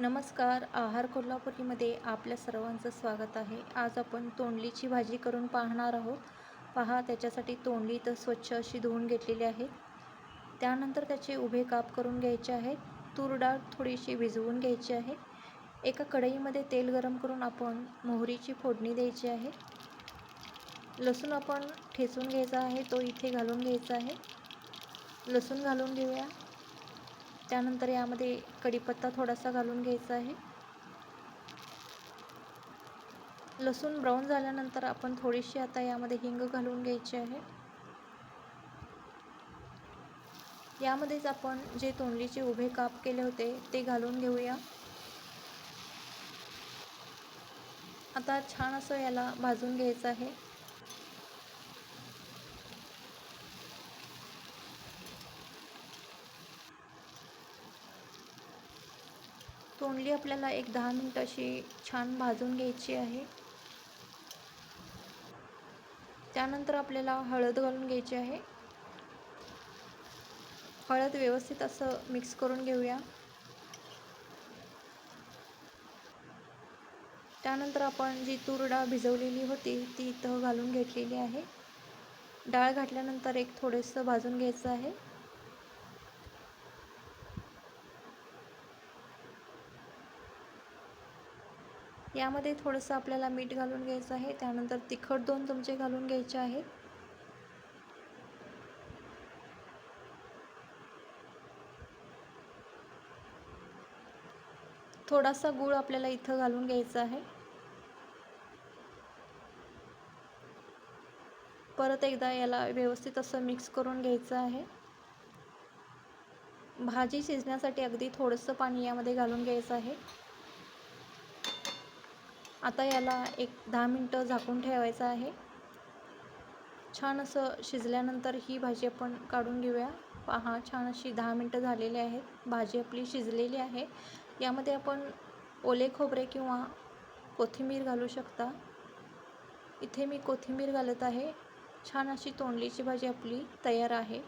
नमस्कार आहार कोल्हापुरीमध्ये आपल्या सर्वांचं स्वागत आहे. आज आपण तोंडलीची भाजी करून पाहणार आहोत. पहा त्याच्यासाठी तोंडली तर स्वच्छ अशी धुवून घेतलेली आहे. त्यानंतर त्याचे उभे काप करून घ्यायचे आहेत. तूर डाळ थोडीशी भिजवून घ्यायची आहे. एका कढईमध्ये तेल गरम करून आपण मोहरीची फोडणी द्यायची आहे. लसूण आपण ठेचून घ्यायचा आहे तो इथे घालून घ्यायचा आहे. लसूण घालून घेऊया. त्यानंतर यामध्ये कढीपत्ता थोडासा घालून घ्यायचा आहे. लसूण ब्राऊन झाल्यानंतर आपण थोडीशी आता यामध्ये हिंग घालून घ्यायची आहे. यामध्येच आपण जे तोंडलीचे उभे काप केले होते ते घालून घेऊया. आता छान असं याला भाजून घ्यायचं आहे. तोंडली आपल्याला एक दहा मिनटं अशी छान भाजून घ्यायची आहे. त्यानंतर आपल्याला हळद घालून घ्यायची आहे. हळद व्यवस्थित असं मिक्स करून घेऊया. त्यानंतर आपण जी तूर डाळ भिजवलेली होती ती इथं घालून घेतलेली आहे. डाळ घातल्यानंतर एक थोडंसं भाजून घ्यायचं आहे. यामध्ये थोडंसं आपल्याला मीठ घालून घ्यायचं आहे. त्यानंतर तिखट दोन चमचे घालून घ्यायचे आहेत थोडासा गूळ आपल्याला इथं घालून घ्यायचा आहे. परत एकदा याला व्यवस्थित असं मिक्स करून घ्यायचं आहे. भाजी शिजण्यासाठी अगदी थोडंसं पाणी यामध्ये घालून घ्यायचं आहे. आता याला एक दहा मिनटं झाकून ठेवायचं आहे. छान असं शिजल्यानंतर ही भाजी आपण काढून घेऊया. पहा छान अशी दहा मिनटं झालेली आहेत. भाजी आपली शिजलेली आहे. यामध्ये आपण ओले खोबरे किंवा कोथिंबीर घालू शकता. इथे मी कोथिंबीर घालत आहे. छान अशी तोंडलीची भाजी आपली तयार आहे.